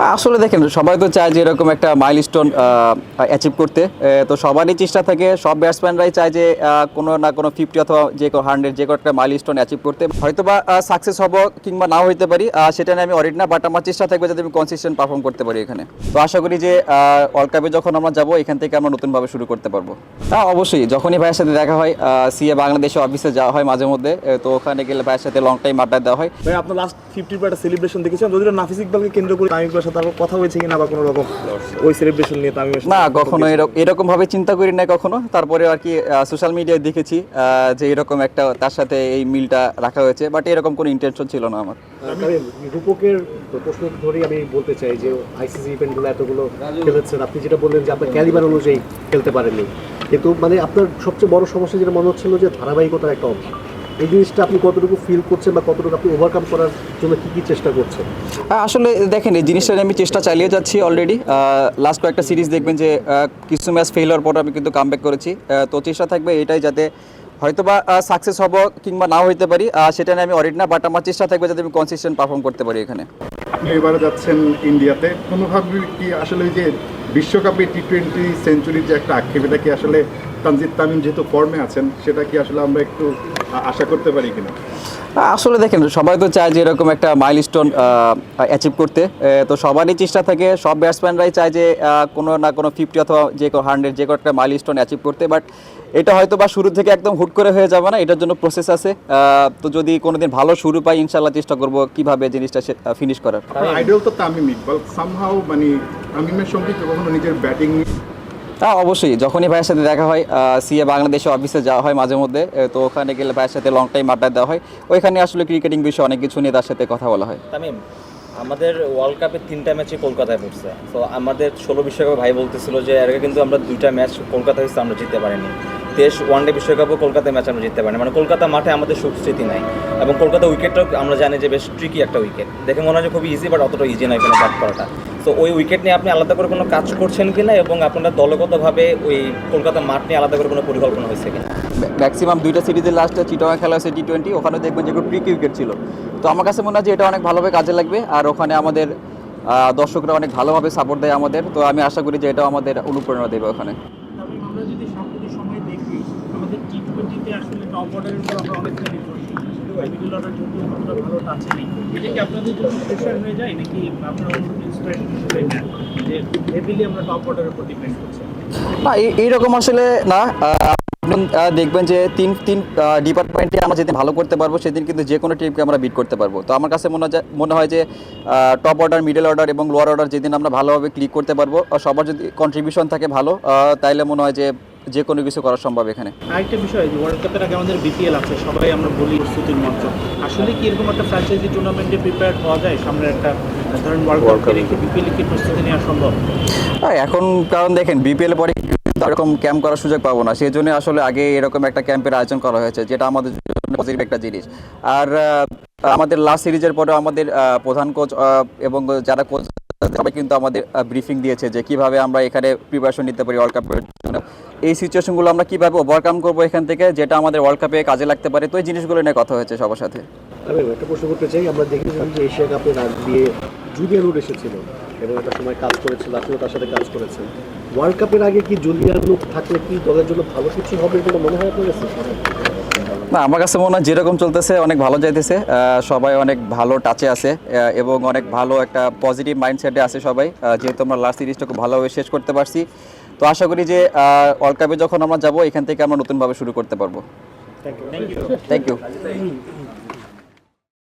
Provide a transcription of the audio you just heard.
আসলে দেখেন, সবাই তো চায় যে এরকম একটা মাইলস্টোন অ্যাচিভ করতে। তো সবারই চেষ্টা থাকে, সব ব্যাটসম্যানরাই চায় যে কোনো না কোনো ফিফটি অথবা যে কোনো হান্ড্রেড যে কোনো একটা মাইলস্টোন অ্যাচিভ করতে। হয়তো বা সাকসেস হব কিংবা নাও হইতে পারি সেটা নিয়ে আমি অরিট না বাট আমার চেষ্টা থাকবে যাতে আমি কনসিস্টেন্ট পারফর্ম করতে পারি এখানে। তো আশা করি যে ওয়ার্ল্ড কাপে যখন আমরা যাব, এখান থেকে আমরা নতুনভাবে শুরু করতে পারব। হ্যাঁ অবশ্যই, যখনই ভাইয়ের সাথে দেখা হয় সিএ বাংলাদেশে অফিসে যাওয়া হয় মাঝে মধ্যে তো ওখানে গেলে ভাইয়ের সাথে লং টাইম আড্ডা দেওয়া হয়। ভাই, আপনার লাস্ট ফিফটির একটা সেলিব্রেশন দেখেছেন যদি নাফিস ইকবালকে কেন্দ্র করে সাথে আবার কথা হয়েছে কিনা বা কোনো রকম ওই সেলিব্রেশন নিয়ে সাথে না কখনো এরকম ভাবে চিন্তা করি না কখনো। তারপরে আর কি সোশ্যাল মিডিয়ায় দেখেছি যে এরকম একটা তার সাথে এই মিলটা রাখা হয়েছে বাট এরকম কোনো ইন্টেনশন ছিল না আমার। রূপকের প্রশ্ন ধরেই আমি বলতে চাই যে আইসিসি ইভেন্টগুলো এতগুলো খেলেছেন। আপনি যেটা বললেন যে আপনার ক্যালিবার অনুযায়ী খেলতে পারেননি। কিন্তু মানে আপনার সবচেয়ে বড় সমস্যা যেটা মনে হচ্ছিল যে ধারাবাহিকতার একটা অভাব এই জিনিসটা আপনি কতটুকু ফিল করছেন বা কতটুকু আপনি ওভারকাম করার জন্য কি কি চেষ্টা করছেন? আসলে দেখেন, এই জিনিসটা আমি চেষ্টা চালিয়ে যাচ্ছি অলরেডি লাস্ট কয়েকটা সিরিজ দেখবেন যে কিছু ম্যাচ ফেল হওয়ার পর আমি কিন্তু কাম করেছি। তো চেষ্টা থাকবে এটাই যাতে হয়তো বা সাকসেস হব কিংবা নাও হইতে পারি। সেটা নিয়ে আমি অরিট না বাট আমার চেষ্টা থাকবে যাতে আমি কনসিস্টেন্ট পারফর্ম করতে পারি এখানে। আপনি এবারে যাচ্ছেন ইন্ডিয়াতে। কোনোভাবে কি আসলে যে বিশ্বকাপে টি টোয়েন্টি সেঞ্চুরির যে একটা আক্ষেপ, এটা কি আসলে তানজিদ তামিম যেহেতু ফর্মে আছেন, সেটা কি আসলে আমরা একটু আশা করতে পারি কিনা? আসলে দেখেন, সবাই তো চায় যে এরকম একটা মাইলস্টোন অ্যাচিভ করতে। তো সবারই চেষ্টা থাকে, সব ব্যাটসম্যানরাই চায় যে কোনো না কোনো ফিফটি অথবা যে কোনো হান্ড্রেড যে কোনো একটা মাইলস্টোন অ্যাচিভ করতে। বাট এটা হয়তো বা শুরু থেকে একদম হুট করে হয়ে যাবে না, এটার জন্য প্রসেস আছে। তো যদি কোনোদিন ভালো শুরু পাই ইনশাল্লাহ চেষ্টা করব কীভাবে জিনিসটা ফিনিশ করার। আইডল তো তামিম ইকবাল। সামহাও মানে তামিমের সঙ্গে কখনো নিজের ব্যাটিং হ্যাঁ অবশ্যই, যখনই ভাইয়ের সাথে দেখা হয় সিএ বাংলাদেশে অফিসে যাওয়া হয় মাঝে মধ্যে তো ওখানে গেলে ভাইয়ের সাথে লং টাইম আড্ডা দেওয়া হয়। ওইখানে আসলে ক্রিকেটিং বিষয়ে অনেক কিছু নিয়ে তার সাথে কথা বলা হয়। তামিম, আমাদের ওয়ার্ল্ড কাপের তিনটা ম্যাচে কলকাতায় পড়ছে। তো আমাদের ষোলো বিশ্বকাপে ভাই বলতেছিল যে, এর আগে কিন্তু আমরা দুইটা ম্যাচ কলকাতায় হচ্ছে আমরা জিততে পারিনি। দেশ ওয়ান ডে বিশ্বকাপও কলকাতায় ম্যাচ আমরা জিততে পারিনি। মানে কলকাতা মাঠে আমাদের সুস্থিতি নাই। এবং কলকাতা উইকেটটাও আমরা জানি যে, বেশ ট্রিকি একটা উইকেট দেখে মনে হয় খুবই ইজি বাট অতটা ইজি নয় এখানে ব্যাট করাটা। তো ওই উইকেট নিয়ে আপনি আলাদা করে কোনো কাজ করছেন কিনা এবং আপনারা দলগতভাবে ওই কলকাতা মাঠ নিয়ে আলাদা করে কোনো পরিকল্পনা হয়েছে কিনা? ম্যাক্সিমাম দুইটা সিরিজের লাস্টে চিটগাঁ খেলা হয়েছে টি টোয়েন্টি ওখানে দেখবেন যে প্রিকি উইকেট ছিল। তো আমার কাছে মনে হয় যে এটা অনেক ভালোভাবে কাজে লাগবে আর ওখানে আমাদের দর্শকরা অনেক ভালোভাবে সাপোর্ট দেয় আমাদের। তো আমি আশা করি যে এটাও আমাদের অনুপ্রেরণা দেবে ওখানে। আমরা যদি সাম্প্রতিক সময়ে দেখি আমাদের টি টোয়েন্টিতে আসলে টপ অর্ডারের না, এই- এইরকম আসলে না দেখবেন যে তিন তিন ডিপার্টমেন্টে আমরা যেদিন ভালো করতে পারব, সেদিন কিন্তু যে কোনো টিমকে আমরা বিট করতে পারব। তো আমার কাছে মনে মনে হয় যে টপ অর্ডার মিডল অর্ডার এবং লোয়ার অর্ডার যেদিন আমরা ভালোভাবে ক্লিক করতে পারব সবার যদি কন্ট্রিবিউশন থাকে ভালো তাইলে মনে হয় যে যে কোনো কিছু করা সম্ভব এখানে। আরেকটা বিষয় যে ওয়ার্ল্ড কাপের আগে আমাদের বিপিএল আছে সবাই আমরা বলি প্রস্তুতির মঞ্চ। আসলে কি এরকম একটা ফ্র্যাঞ্চাইজি টুর্নামেন্টে প্রিপেয়ার হওয়া যায়? সামনে একটা ধরেন ওয়ার্ল্ড কাপ রেখে বিপিএল কি প্রস্তুতি নেওয়া সম্ভব? এখন কারণ দেখেন বিপিএল পরে এরকম ক্যাম্প করার সুযোগ পাবো না। সেই জন্য আসলে আগে এরকম একটা ক্যাম্পের আয়োজন করা হয়েছে যেটা আমাদের জন্য পজিটিভ একটা জিনিস। আর আমাদের লাস্ট সিরিজের পরেও আমাদের প্রধান কোচ এবং যারা কোচ সবাই কিন্তু আমাদের ব্রিফিং দিয়েছে যে কীভাবে আমরা এখানে প্রিপারেশন নিতে পারি ওয়ার্ল্ড কাপের জন্য। এই সিচুয়েশনগুলো আমরা কীভাবে ওভারকাম করব এখান থেকে যেটা আমাদের ওয়ার্ল্ড কাপে কাজে লাগতে পারে? তো এই জিনিসগুলো নিয়ে কথা হয়েছে সবার সাথে। আমি একটা প্রশ্ন করতে চাই আমরা দেখেছিলাম যে এশিয়া দিয়ে জুলিয়ান রুড এসেছিল এবং একটা সময় কাজ করেছিল আপনিও তার সাথে কাজ করেছেন ওয়ার্ল্ড কাপের আগে কি জুলিয়ান রুড থাকলে কি দলের জন্য ভালো কিছু হবে বলে মনে হয় আপনার কাছে? না আমার কাছে মনে হয় যেরকম চলতেছে অনেক ভালো যাইতেছে। সবাই অনেক ভালো টাচে আছে এবং অনেক ভালো একটা পজিটিভ মাইন্ডসেটে আছে সবাই। যেহেতু আমরা লাস্ট সিরিজটা খুব ভালোভাবে শেষ করতে পারছি। তো আশা করি যে ওয়ার্ল্ড কাপে যখন আমরা যাব এখান থেকে আমরা নতুনভাবে শুরু করতে পারব। Thank you thank you